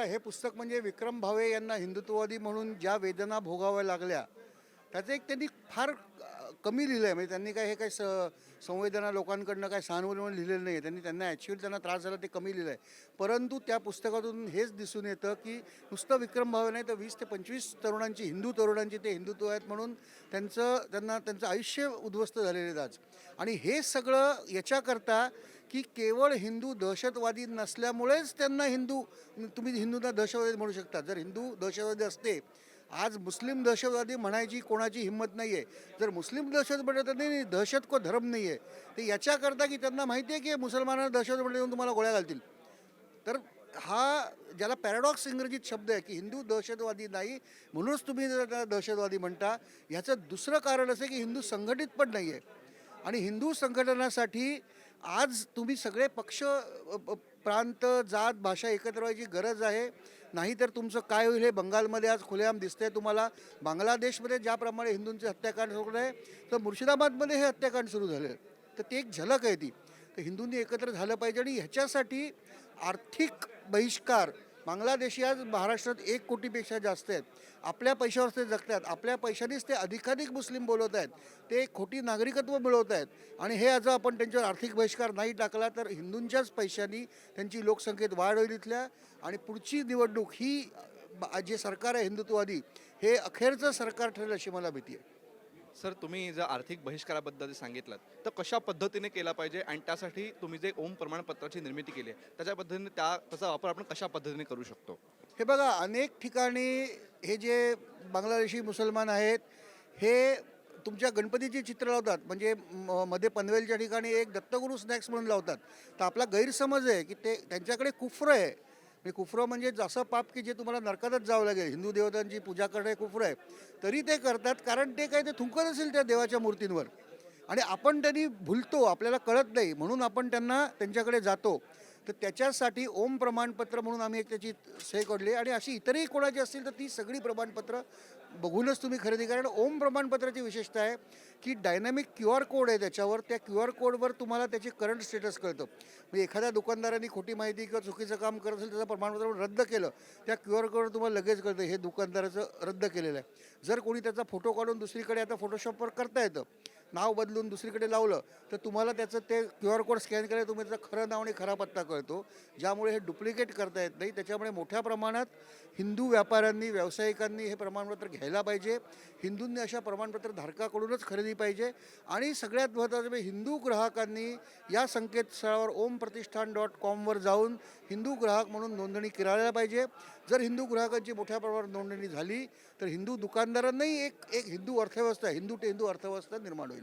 बघा हे पुस्तक म्हणजे विक्रम भावे यांना हिंदुत्ववादी म्हणून ज्या वेदना भोगाव्या लागल्या त्याचं एक त्यांनी फार कमी लिहिलं आहे म्हणजे त्यांनी काय हे काय स संवेदना लोकांकडनं काय सहानुभूती म्हणून लिहिलेलं नाही आहे त्यांनी त्यांना ॲक्च्युअली त्यांना त्रास झाला ते कमी लिहिलं आहे परंतु त्या पुस्तकातून हेच दिसून येतं की नुसतं विक्रम भावे नाही तर वीस ते पंचवीस तरुणांची हिंदू तरुणांची ते हिंदुत्व आहेत म्हणून त्यांचं त्यांना त्यांचं आयुष्य उद्ध्वस्त झालेले आज. आणि हे सगळं याच्याकरता की केवळ हिंदू दहशतवादी नसल्यामुळेच त्यांना हिंदू तुम्ही हिंदूंना दहशतवादी म्हणू शकता. जर हिंदू दहशतवादी असते आज मुस्लिम दहशतवादी म्हणायची कोणाची हिंमत नाही आहे जर मुस्लिम दहशत म्हटलं तर नाही दहशत को धर्म नाही आहे ते याच्याकरता की त्यांना माहिती आहे की मुसलमानांना दहशत म्हटलं येऊन तुम्हाला गोळ्या घालतील. तर हा ज्याला पॅराडॉक्स इंग्रजीत शब्द आहे की हिंदू दहशतवादी नाही म्हणूनच तुम्ही दहशतवादी म्हणता ह्याचं दुसरं कारण असं की हिंदू संघटित पण नाही आहे आणि हिंदू संघटनासाठी आज तुम्ही सगळे पक्ष प्रांत जात भाषा एकत्र व्हायची गरज आहे. नाहीतर तुमचं काय होईल हे बंगालमध्ये आज खुलेआम दिसतंय तुम्हाला. बांगलादेशमध्ये ज्याप्रमाणे हिंदूंचे हत्याकांड सुरू आहे तर मुर्शिदाबादमध्ये हे हत्याकांड सुरू झाले. तर ती एक झलक आहे ती. तर हिंदूंनी एकत्र झालं पाहिजे आणि ह्याच्यासाठी आर्थिक बहिष्कार बांगलादेशी आज महाराष्ट्रात एक कोटीपेक्षा जास्त आहेत. आपल्या पैशावर ते जगतात आपल्या पैशानेच ते अधिकाधिक मुस्लिम बोलवत आहेत. ते खोटी नागरिकत्व मिळवत आहेत. आणि हे आज आपण त्यांच्यावर आर्थिक बहिष्कार नाही टाकला तर हिंदूंच्याच पैशांनी त्यांची लोकसंख्येत वाढ होईल इथल्या. आणि पुढची निवडणूक ही जे सरकार आहे हिंदुत्ववादी हे अखेरचं सरकार ठरेल अशी मला भीती आहे. सर तुम्ही जर आर्थिक बहिष्काराबद्दल सांगितलं तर कशा पद्धतीने केला पाहिजे आणि त्यासाठी तुम्ही जे ओम प्रमाणपत्राची निर्मिती केली आहे त्याच्या पद्धतीने त्या त्याचा वापर आपण कशा पद्धतीने करू शकतो? हे बघा अनेक ठिकाणी हे जे बांगलादेशी मुसलमान आहेत हे तुमच्या गणपतीची चित्र लावतात. म्हणजे म- मध्ये पनवेलच्या ठिकाणी एक दत्तगुरू स्नॅक्स म्हणून लावतात. तर आपला गैरसमज आहे की ते त्यांच्याकडे कुफ्र आहे. म्हणजे कुफरं म्हणजे जसं पाप की जे तुम्हाला नरकातच जावं लागेल. हिंदू देवतांची पूजा करणे कुफरं आहे. तरी ते करतात कारण ते काय ते थुंकत असेल त्या देवाच्या मूर्तींवर. आणि आपण त्यांनी भुलतो आपल्याला कळत नाही. म्हणून आपण त्यांना त्यांच्याकडे जातो. तर त्याच्यासाठी ओम प्रमाणपत्र म्हणून आम्ही एक त्याची सही काढली आणि अशी इतरही कोणाची असतील तर ती सगळी प्रमाणपत्र बघूनच तुम्ही खरेदी करा. आणि ओम प्रमाणपत्राची विशेषता आहे की डायनॅमिक क्यू आर कोड आहे त्याच्यावर त्या क्यू आर कोडवर तुम्हाला त्याची करंट स्टेटस कळतं. म्हणजे एखाद्या दुकानदारांनी खोटी माहिती किंवा चुकीचं काम करत असेल त्याचं प्रमाणपत्र रद्द केलं त्या क्यू आर कोडवर तुम्हाला लगेच कळतं हे दुकानदाराचं रद्द केलेलं आहे. जर कोणी त्याचा फोटो काढून दुसरीकडे आता फोटोशॉपवर करता येतं नाव बदलून दुसरीकडे लावलं तर तुम्हाला त्याचं ते क्यू आर कोड स्कॅन करायला तुम्ही त्याचं खरं नाव आणि खरा पत्ता कळतो. ज्यामुळे हे डुप्लिकेट करता येत नाही. त्याच्यामुळे मोठ्या प्रमाणात हिंदू व्यापाऱ्यांनी व्यावसायिकांनी हे प्रमाणपत्र घ्यायला पाहिजे. हिंदूंनी अशा प्रमाणपत्र धारकाकडूनच खरेदी पाहिजे. आणि सगळ्यात महत्त्वाचं म्हणजे हिंदू ग्राहकांनी या संकेतस्थळावर ओम प्रतिष्ठान डॉट कॉमवर जाऊन हिंदू ग्राहक म्हणून नोंदणी करायला पाहिजे. जर हिंदू ग्राहकांची मोठ्या प्रमाणात नोंदणी झाली तर हिंदू दुकानदारांनाही एक एक हिंदू अर्थव्यवस्था हिंदू ते हिंदू अर्थव्यवस्था निर्माण होईल.